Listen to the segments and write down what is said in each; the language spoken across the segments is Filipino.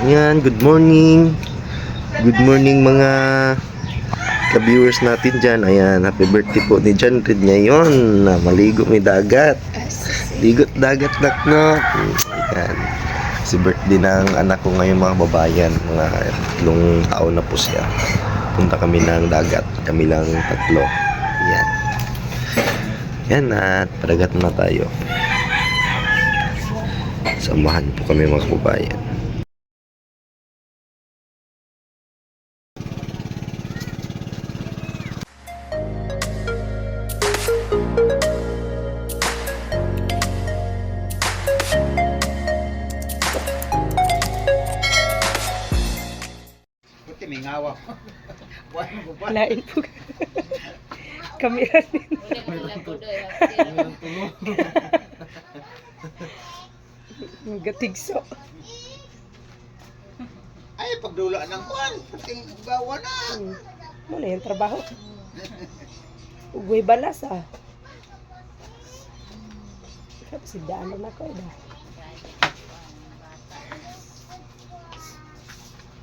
Ayan, good morning. Good morning mga ka-viewers natin dyan. Ayan, happy birthday po ni John Reed ngayon maligo may dagat. Ligot dagat naknok. Ayan. Si birthday ng anak ko ngayon mga babayan. Mga tatlong taon na po siya. Punta kami ng dagat. Kami lang tatlo. Ayan. Yan at padagat na tayo. Samahan po kami mga babayan. Lain po. Kamera din. Gatigso. Ay, pagdula ng kuwan. Puting gawa na. Hmm. Ano yung trabaho? Ugwe balas ah. Tapos daan na ko eh.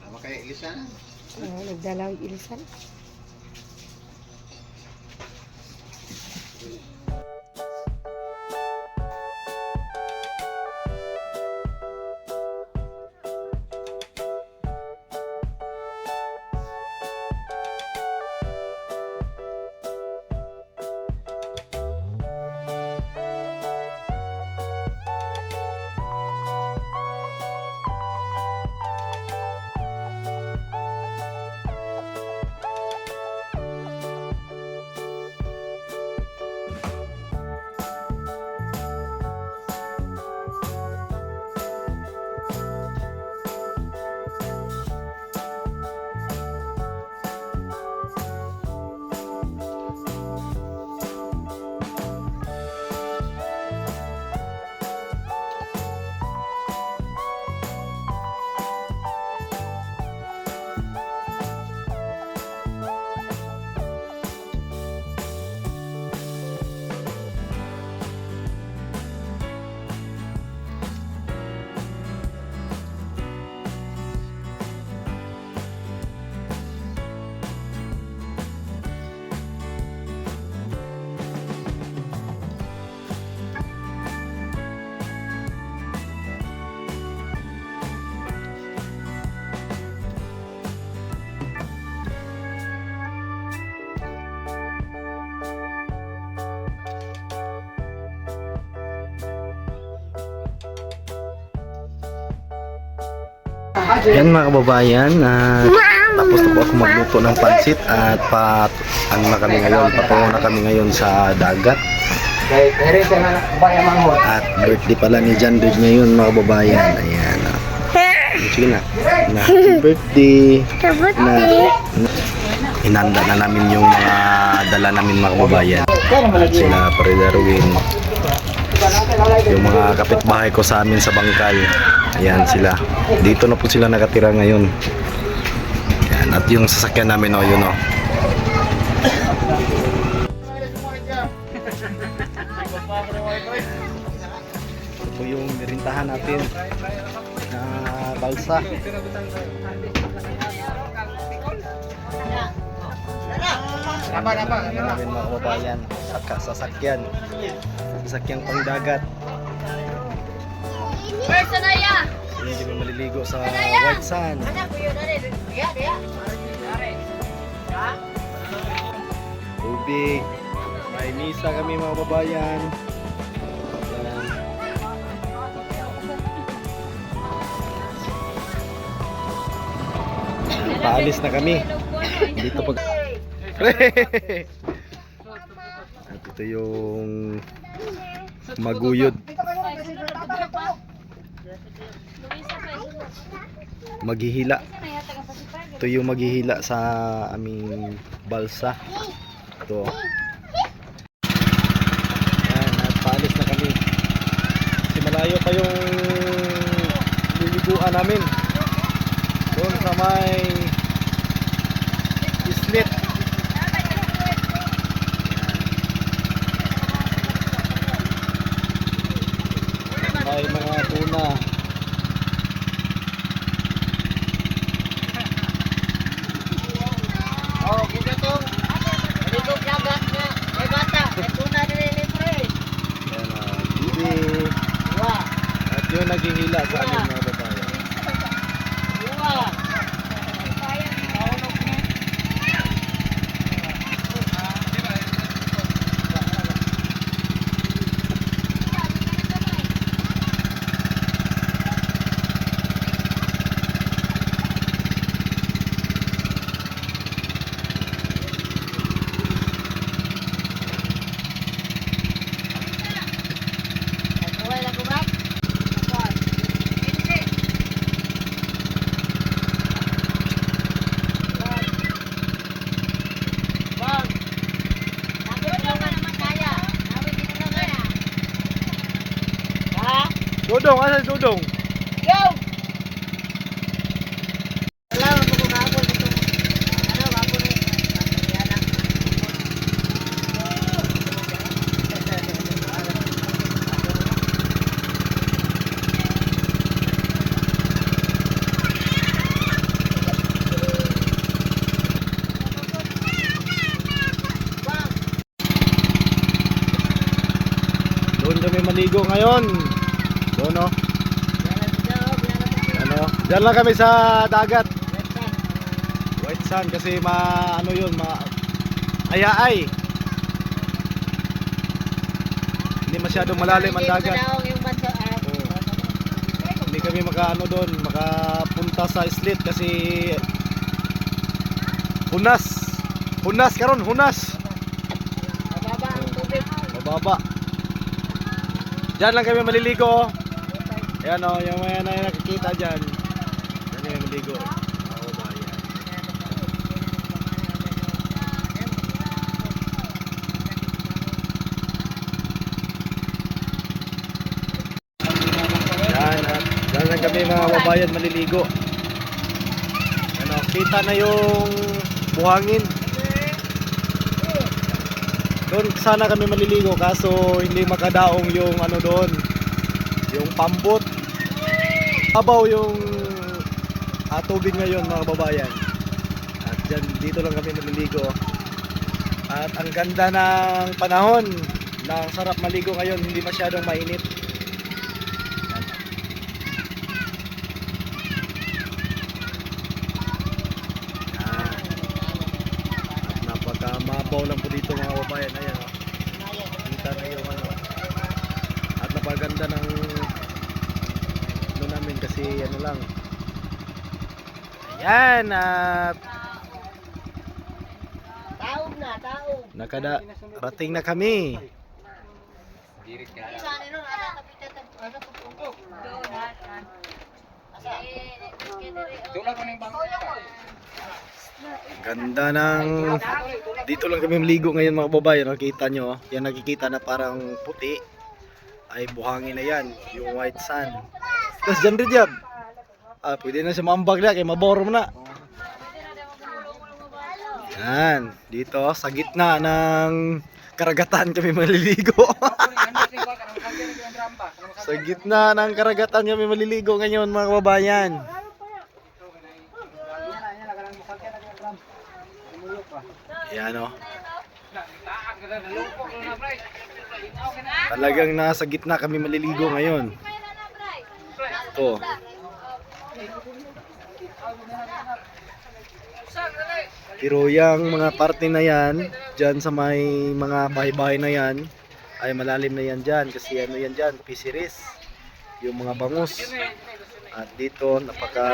Tama kay Elisan. Nagdalaw yung ilisan. Yan mga kababayan, at tapos na po ako magluto ng pansit at pa ano na kami ngayon, patungo na kami ngayon sa dagat. At birthday pala ni John Reed ngayon mga kababayan. Ayan. ah. Sige na. na. Happy birthday. Na, inanda na namin yung mga dala namin mga kababayan. At sila pare Darwin. Yung mga kapitbahay ko sa amin sa Bangkal. Ayan sila. Dito na po sila nakatira ngayon. Ayan. At yung sasakyan namin o yun o. Ito po yung nirintahan natin na balsa. Apa? Ayan namin mga kababayan. Saka sasakyan. Sasakyang pangdagat. Person na ya. Hindi kami maliligo sa white sand. Tubig. May misa kami mga babayan. Ayan. Paalis na kami. Dito pag... At ito yung maguyod. Maghihila. Ito yung maghihila sa aming balsa. Ito. Yan, at paalis na kami. Kasi malayo pa yung liliguan namin. Doon sa may islet. May mga tuna. hila sa amin mga babayan. Dudong, asa si Dudong? Doon kami maligo ngayon. Doon no. Ano? Diyan lang kami sa dagat. White sand kasi ma ano yun, ma ayaay. Hindi masyadong malalim ang dagat. Oo. Hindi kami makaano doon, makapunta sa islet kasi hunas. Hunas karon, hunas. Mababa. Diyan lang kami maliligo. oh. Ayan o, yung mga na nakikita dyan. Kami maliligo. Mga babayan. Yan, at lang kami mga babayan maliligo. Ano, kita na yung buhangin. Doon sana kami maliligo kaso hindi makadaong yung ano doon. Yung pambot. Abaw yung ah, tubig ngayon mga kababayan. At dyan, dito lang kami maliligo. At ang ganda ng panahon. Na ang sarap maligo ngayon, hindi masyadong mainit. At napaka mabaw lang po dito mga kababayan. Ayan o. Kita na yung ano. At napaganda ng ano namin kasi ano lang. Ayan at Taob na, taob. nakada rating na kami. Ganda ng dito lang kami maligo ngayon mga babayan. Nakikita nyo, yan nakikita na parang puti ay buhangin na yan, yung white sand. Tapos dyan rin yan. Ah, pwede na siya maambag na, kay maboro na. Yan, dito sa gitna ng karagatan kami maliligo. sa gitna ng karagatan kami maliligo ngayon mga kababayan. Yan o. Talagang nasa gitna kami maliligo ngayon. Ito. Pero yung mga parte na yan, dyan sa may mga bahay-bahay na yan, ay malalim na yan dyan. Kasi ano yan dyan, fisheries. Yung mga bangus. At dito, napaka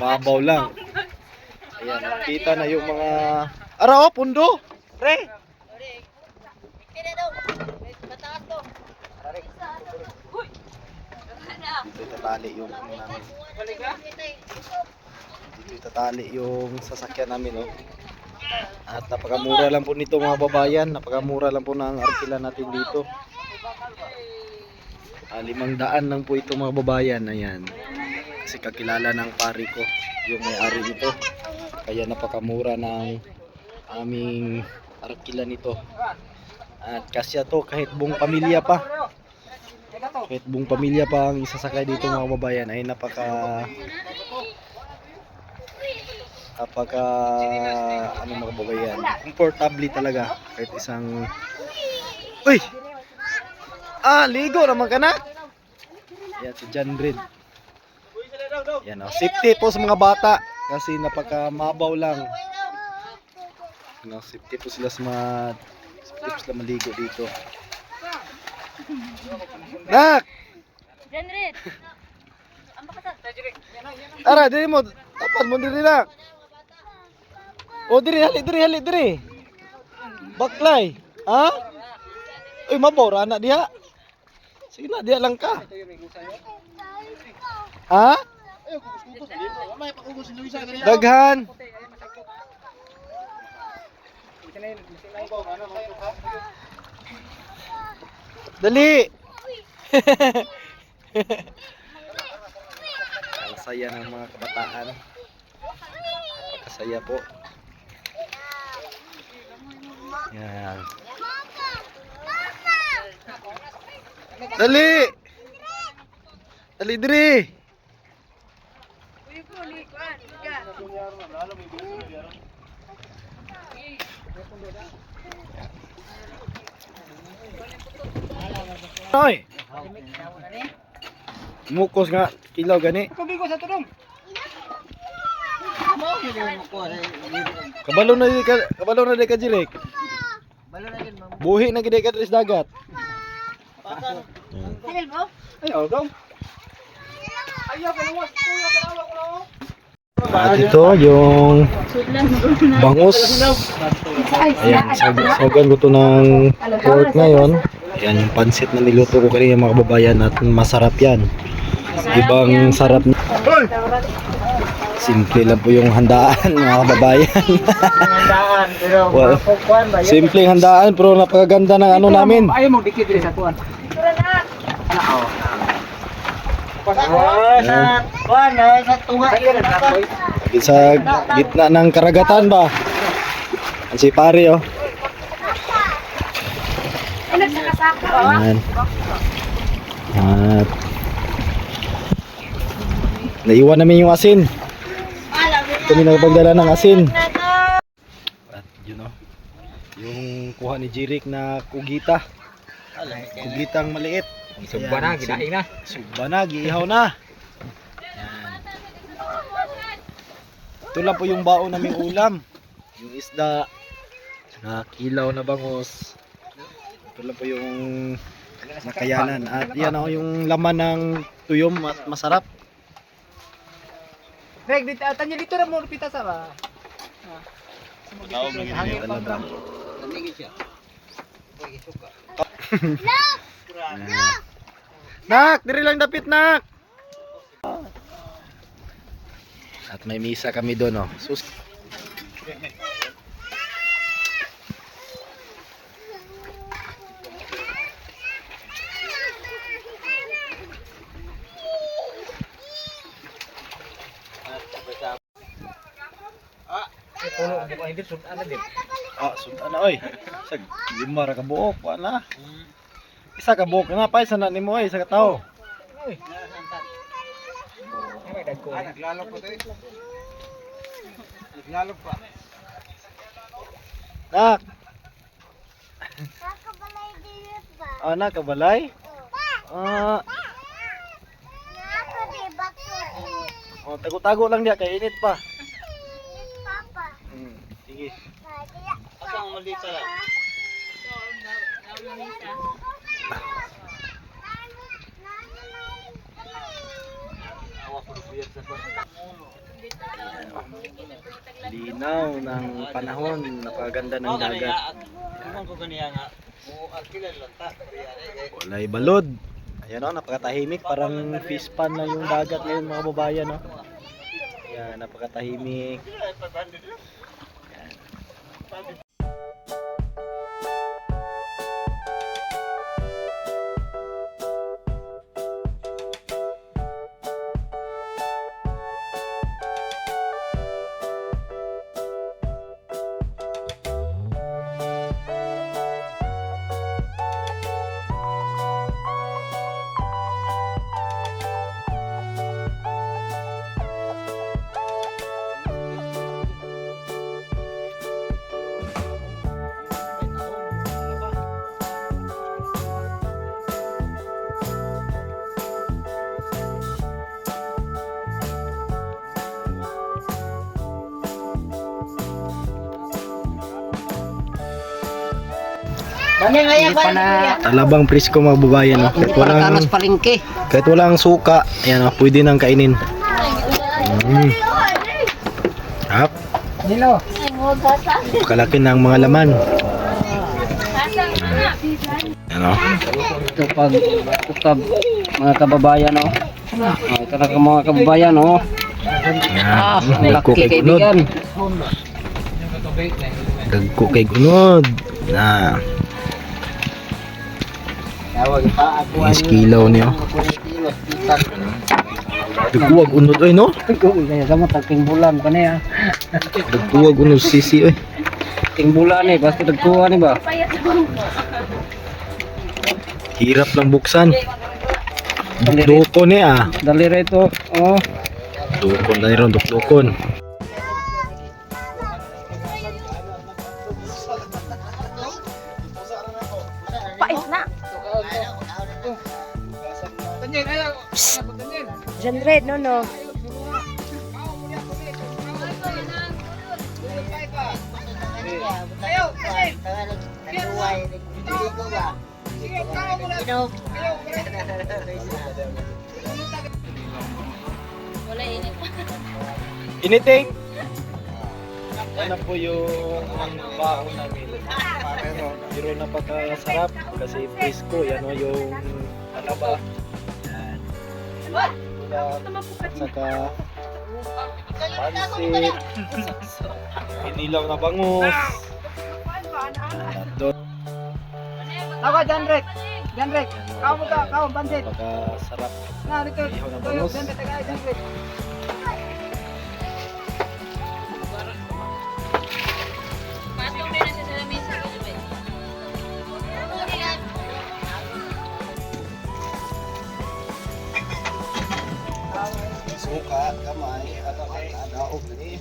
babaw lang. Ayan, nakita na yung mga... Ara, oh, pundo! Pre! Dito itatali yung namin. Dito itatali yung sasakyan namin, oh. At napakamura lang po nito mga babayan. Napakamura lang po ng arkila natin dito. Ah, limang daan lang po ito mga babayan. Ayan. Kasi kakilala ng pari ko yung may-ari nito. Kaya napakamura ng aming arkila nito. At kasya to kahit buong pamilya pa. Kahit buong pamilya pa ang isasakay dito mga babayan ay napaka napaka ano mga babayan comfortably talaga kahit isang uy ah ligo naman ka na Yan, si John Rin. Yan o. Safety po sa mga bata. Kasi napaka-mabaw lang. Ano, safety po sila sa mga safety po sila maligo dito. Nak! Jenrit! Ara, diri mo. Tapan mo diri nak. O diri, hali, diri, hali, diri. Baklay. Ha? Uy, mabora na diha. Sige na, diha lang ka. Ha? Daghan. Dali. Ang saya ng mga kabataan. Napakasaya po. Yan. Dali! Dali diri! Hoy! Mukos nga, kilaw gani. Kabalo na di ka, kabalo na di ka Jirek. Buhi na gid ka sa dagat. Hanil mo? Ayaw daw. At ito yung bangus. Ayan, sag sagan ko to ng pork ngayon. Ayan yung pansit na niluto ko kanina mga kababayan at masarap yan. Ibang sarap na. Simple lang po yung handaan mga kababayan. handaan pero Well, Simpleng handaan pero napakaganda ng ano namin. ayaw mo dikit sa kuan Oh, eh, sa gitna ng karagatan ba? Si pare oh. Ayan. At naiwan namin yung asin. Kami nagpagdala ng asin. At yun oh. Yung kuha ni Jirik na kugita. Kugitang maliit. Sugba na, gidaing na. Sugba na, giihaw na. Ito lang po yung baon naming ulam. Yung isda. Na kilaw na bangus. Ito lang po yung nakayanan. At yan ako yung laman ng tuyom masarap. Reg, dito tanya dito na mo pita sa ba. Hangin talaga. Nak, diri lang dapit nak. At may misa kami doon oh. Sus Puno di ko hindi sud ana din. Ah, sundan na oy. Sa lima ra ka buok, wala. Isa ka buok na pa isa na nimo ay isa ka tao. Ay. Ah, naglalo pa to eh. Naglalo pa. Nak. Ah, nakabalay? Ah, oh, tago-tago lang diya kay init pa. Hmm, sige. Asang mali sa Linaw ng panahon, napaganda ng dagat. Mo alkilan lang ta. Walay balod. Ayan o, napakatahimik. Parang fish pan na yung dagat ngayon mga babayan. No? Ayan, napakatahimik. Hindi pa na Talabang presko mga kababayan. No? Kahit walang, kahit walang suka, ayan, oh, pwede nang kainin. Mm. Hap, Nilo. kalaki ng mga laman. Ano? Ito pag ukab mga kababayan oh. Ah, ito na mga kababayan oh. Ah, laki kay gunod. kaibigan. Dagko kay gunod. Na, iskilaw niyo. Dagkuwag unod oy no? Kaya sa tagting bulan pa niya. Dagkuwag unod sisi oy. Ting bulan eh, basta tagkuha ni ba? Hirap lang buksan. Dukdukon ni ah. Dali rito. Oh. Dukon na ron, dukdukon. Jan Red, no, no. Initing. Ano po yung baon namin? Ano, pero napakasarap kasi fresco, yan o yung alaba. Yan. At saka pansit, inilaw na bangus. Doon, Ako Janrek. Janrek. Kau mo ka, kau bansit. napakasarap. Inihaw na bangus. Janrek. Matong Suka, kamay, at adaog ni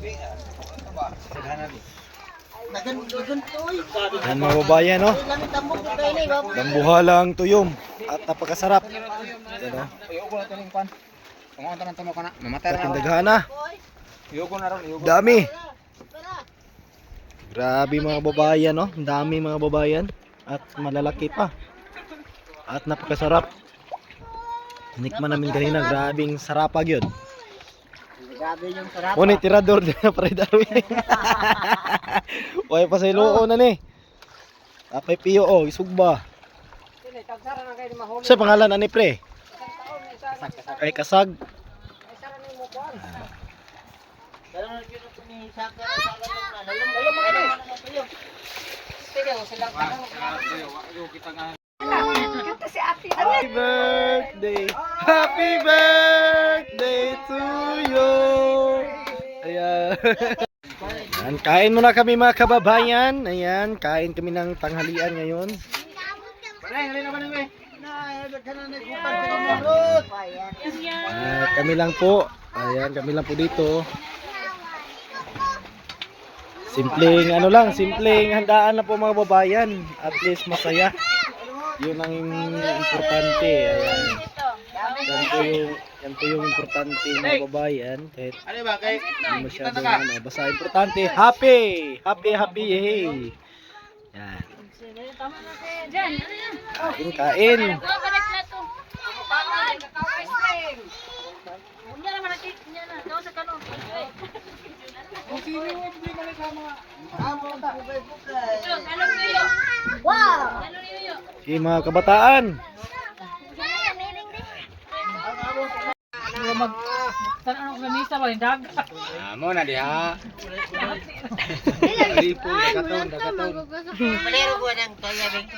Yan mga babayan, no? Dambuhalang tuyom at napakasarap. Yan, no? Dating daghana. Dami. Grabe mga babayan, no? Ang Dami mga babayan at malalaki pa. At napakasarap. Nikman namin kanina, grabing sarapag yun. Grabe yung sarap. Ngunit tirador din na pre Darwin. Way pa sa iloo na ni. Apay piyo oh, isugba. Sa pangalan ani pre? Ay kasag. Happy birthday. Happy birthday to you. Ayan. Ayan, kain muna kami mga kababayan. Ayan, kain kami ng tanghalian ngayon. At kami lang po. Ayan, kami lang po dito. Simpleng ano lang, simpleng handaan na po mga babayan. At least masaya. Yun ang importante. Ayan. Yan po yung, yan po yung importante mga babayan. Kahit hindi masyadong ano, basta importante. Happy! Happy, happy, yay! Yan. Diyan, ano yan? Kain, kain. Gawa ka na plato. Paano? Ice cream. Unya naman na cake niya na. Gawa sa kanon. Ito, salong niyo. Wow! Salong niyo. Si mga kabataan. Sana ano lamisa ba dag? Amo na diha. Dali po dagaton dagaton. Palero ko ng kaya bing.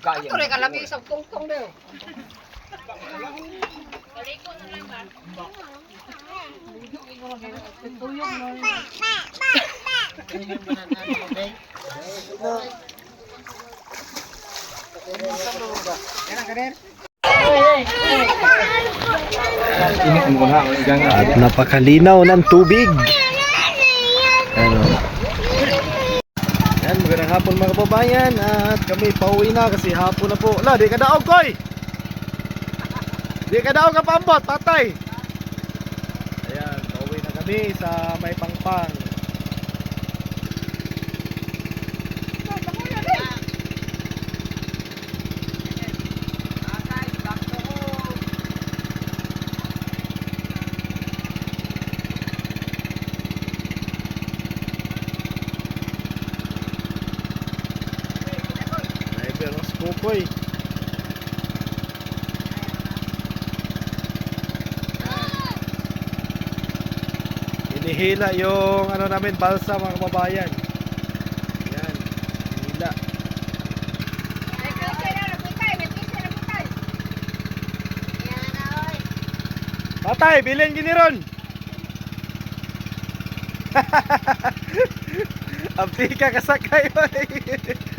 Kaya. Ore ka lami sa tungtong daw. Paliko na lang ba? At napakalinaw ng tubig. Ano? Yan, magandang hapon mga kababayan. At kami pauwi na kasi hapon na po. Ala, di ka daog, koy! Di ka daog ka pambot, patay! Ayan, pauwi na kami sa may pangpang. Boy. Hinihila yung ano namin balsa mga kababayan. Yan. Hinihila. Oy. Tatay, bilhin giniron. Abdi ka kasakay.